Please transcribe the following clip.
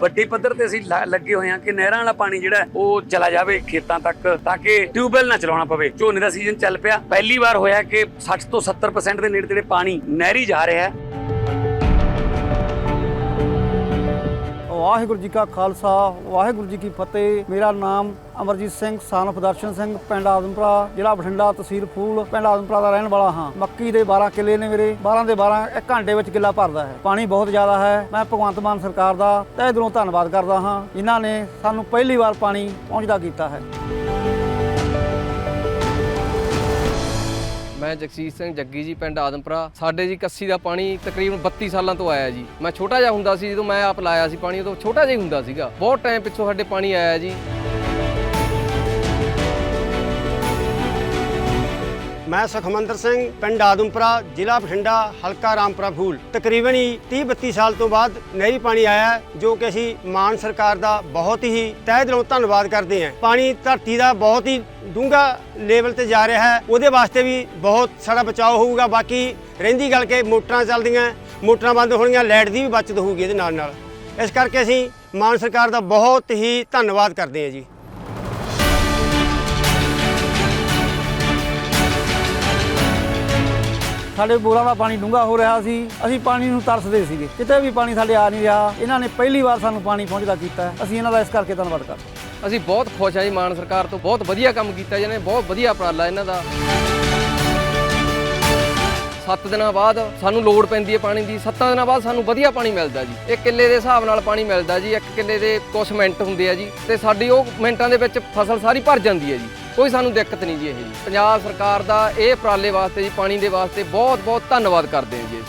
ਵੱਡੇ ਪੱਧਰ ਤੇ ਅਸੀਂ ਲਾ- ਲੱਗੇ ਹੋਏ ਹਾਂ ਕਿ ਨਹਿਰਾਂ ਵਾਲਾ ਪਾਣੀ ਜਿਹੜਾ ਉਹ ਚਲਾ ਜਾਵੇ ਖੇਤਾਂ ਤੱਕ, ਤਾਂ ਕਿ ਟਿਊਬਵੈਲ ਨਾ ਚਲਾਉਣਾ ਪਵੇ। ਝੋਨੇ ਦਾ ਸੀਜ਼ਨ ਚੱਲ ਪਿਆ। ਪਹਿਲੀ ਵਾਰ ਹੋਇਆ ਕਿ 60 ਤੋਂ 70% ਦੇ ਨੇੜੇ ਤੇੜੇ ਪਾਣੀ ਨਹਿਰੀ ਜਾ ਰਿਹਾ ਹੈ। ਵਾਹਿਗੁਰੂ ਜੀ ਕਾ ਖਾਲਸਾ, ਵਾਹਿਗੁਰੂ ਜੀ ਕੀ ਫਤਿਹ। ਮੇਰਾ ਨਾਮ ਅਮਰਜੀਤ ਸਿੰਘ ਸਾਨਫ ਦਰਸ਼ਨ ਸਿੰਘ, ਪਿੰਡ ਆਦਮਪੁਰਾ, ਜ਼ਿਲ੍ਹਾ ਬਠਿੰਡਾ, ਤਹਿਸੀਲ ਫੂਲ, ਪਿੰਡ ਆਦਮਪੁਰਾ ਦਾ ਰਹਿਣ ਵਾਲਾ ਹਾਂ। ਮੱਕੀ ਦੇ 12 ਕਿੱਲੇ ਨੇ ਮੇਰੇ। 12 ਦੇ 12 ਇੱਕ ਘੰਟੇ ਵਿੱਚ ਕਿੱਲਾ ਭਰਦਾ ਹੈ। ਪਾਣੀ ਬਹੁਤ ਜ਼ਿਆਦਾ ਹੈ। ਮੈਂ ਭਗਵੰਤ ਮਾਨ ਸਰਕਾਰ ਦਾ ਤਹਿ ਦਿਲੋਂ ਧੰਨਵਾਦ ਕਰਦਾ ਹਾਂ, ਜਿਨ੍ਹਾਂ ਨੇ ਸਾਨੂੰ ਪਹਿਲੀ ਵਾਰ ਪਾਣੀ ਪਹੁੰਚਦਾ ਕੀਤਾ ਹੈ। ਮੈਂ ਜਗਸੀਰ ਸਿੰਘ ਜੱਗੀ ਜੀ, ਪਿੰਡ ਆਦਮਪੁਰਾ। ਸਾਡੇ ਜੀ ਕੱਸੀ ਦਾ ਪਾਣੀ ਤਕਰੀਬਨ 32 ਸਾਲਾਂ ਤੋਂ ਆਇਆ ਜੀ। ਮੈਂ ਛੋਟਾ ਜਿਹਾ ਹੁੰਦਾ ਸੀ, ਜਦੋਂ ਮੈਂ ਆਪ ਲਾਇਆ ਸੀ ਪਾਣੀ, ਉਦੋਂ ਛੋਟਾ ਜਿਹਾ ਹੀ ਹੁੰਦਾ ਸੀਗਾ। ਬਹੁਤ ਟਾਈਮ ਪਿੱਛੋਂ ਸਾਡੇ ਪਾਣੀ ਆਇਆ ਜੀ। ਮੈਂ ਸੁਖਮੰਦਰ ਸਿੰਘ, ਪਿੰਡ ਆਦਮਪੁਰਾ, ਜ਼ਿਲ੍ਹਾ ਬਠਿੰਡਾ, ਹਲਕਾ ਰਾਮਪੁਰਾ ਫੂਲ। ਤਕਰੀਬਨ ਹੀ 30 32 ਸਾਲ ਤੋਂ ਬਾਅਦ ਨਹਿਰੀ ਪਾਣੀ ਆਇਆ ਜੋ ਕਿ ਅਸੀਂ ਮਾਨ ਸਰਕਾਰ ਦਾ ਬਹੁਤ ਹੀ ਤਹਿ ਦਿਲੋਂ ਧੰਨਵਾਦ ਕਰਦੇ ਹਾਂ। ਪਾਣੀ ਧਰਤੀ ਦਾ ਬਹੁਤ ਹੀ ਡੂੰਘਾ ਲੈਵਲ ਤੇ ਜਾ ਰਿਹਾ ਹੈ, ਉਹਦੇ ਵਾਸਤੇ ਵੀ ਬਹੁਤ ਸਾਡਾ ਬਚਾਅ ਹੋਊਗਾ। ਬਾਕੀ ਰਹਿੰਦੀ ਗੱਲ ਕਿ ਮੋਟਰਾਂ ਚੱਲਦੀਆਂ, ਮੋਟਰਾਂ ਬੰਦ ਹੋਣਗੀਆਂ, ਲਾਈਟ ਦੀ ਵੀ ਬਚਤ ਹੋਊਗੀ ਇਹਦੇ ਨਾਲ ਨਾਲ ਇਸ ਕਰਕੇ ਅਸੀਂ ਮਾਨ ਸਰਕਾਰ ਦਾ ਬਹੁਤ ਹੀ ਧੰਨਵਾਦ ਕਰਦੇ ਹਾਂ ਜੀ। ਸਾਡੇ ਬੋਰਾਂ ਦਾ ਪਾਣੀ ਡੂੰਘਾ ਹੋ ਰਿਹਾ ਸੀ, ਅਸੀਂ ਪਾਣੀ ਨੂੰ ਤਰਸਦੇ ਸੀਗੇ। ਕਿਤੇ ਵੀ ਪਾਣੀ ਸਾਡੇ ਆ ਨਹੀਂ ਰਿਹਾ, ਇਹਨਾਂ ਨੇ ਪਹਿਲੀ ਵਾਰ ਸਾਨੂੰ ਪਾਣੀ ਪਹੁੰਚਦਾ ਕੀਤਾ ਅਸੀਂ ਇਹਨਾਂ ਦਾ ਇਸ ਕਰਕੇ ਧੰਨਵਾਦ ਕਰਦੇ ਅਸੀਂ ਬਹੁਤ ਖੁਸ਼ ਹਾਂ ਜੀ, ਮਾਨ ਸਰਕਾਰ ਤੋਂ ਬਹੁਤ ਵਧੀਆ ਕੰਮ ਕੀਤਾ ਜਿਹਨੇ, ਬਹੁਤ ਵਧੀਆ ਉਪਰਾਲਾ ਇਹਨਾਂ ਦਾ। 7 ਦਿਨਾਂ ਬਾਅਦ ਸਾਨੂੰ ਲੋੜ ਪੈਂਦੀ ਹੈ ਪਾਣੀ ਦੀ 7 ਦਿਨਾਂ ਬਾਅਦ ਸਾਨੂੰ ਵਧੀਆ ਪਾਣੀ ਮਿਲਦਾ ਜੀ। ਇੱਕ ਕਿੱਲੇ ਦੇ ਹਿਸਾਬ ਨਾਲ ਪਾਣੀ ਮਿਲਦਾ ਜੀ, ਇੱਕ ਕਿੱਲੇ ਦੇ ਕੁਛ ਮਿੰਟ ਹੁੰਦੇ ਆ ਜੀ। ਤੇ ਸਾਡੀ ਉਹ ਮਿੰਟਾਂ ਦੇ ਵਿੱਚ ਫਸਲ ਸਾਰੀ ਭਰ ਜਾਂਦੀ ਹੈ ਜੀ। ਕੋਈ ਸਾਨੂੰ ਦਿੱਕਤ ਨਹੀਂ ਜੀ ਇਹ ਜੀ। ਪੰਜਾਬ ਸਰਕਾਰ ਦਾ ਇਹ ਉਪਰਾਲੇ ਵਾਸਤੇ ਜੀ, ਪਾਣੀ ਦੇ ਵਾਸਤੇ ਬਹੁਤ ਬਹੁਤ ਧੰਨਵਾਦ ਕਰਦੇ ਹਾਂ ਜੀ